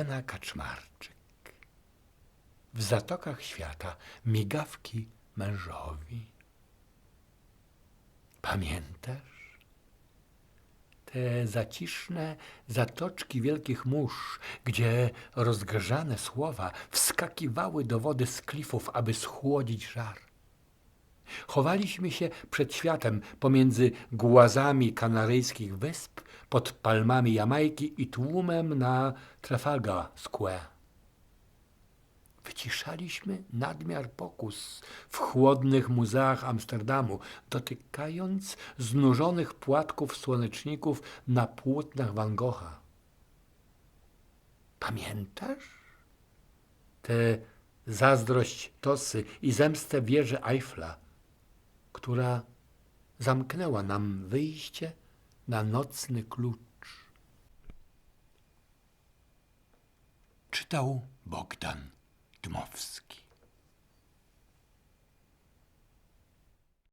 Irena Kaczmarczyk. W zatokach świata migawki mężowi. Pamiętasz? Te zaciszne zatoczki wielkich mórz, gdzie rozgrzane słowa wskakiwały do wody z klifów, aby schłodzić żar. Chowaliśmy się przed światem pomiędzy głazami kanaryjskich wysp, pod palmami Jamajki i tłumem na Trafalgar Square. Wyciszaliśmy nadmiar pokus w chłodnych muzeach Amsterdamu, dotykając znużonych płatków słoneczników na płótnach Van Gogha. Pamiętasz? Tę zazdrość Tosy i zemstę wieży Eiffla, która zamknęła nam wyjście na nocny klucz. Czytał Bogdan Dmowski.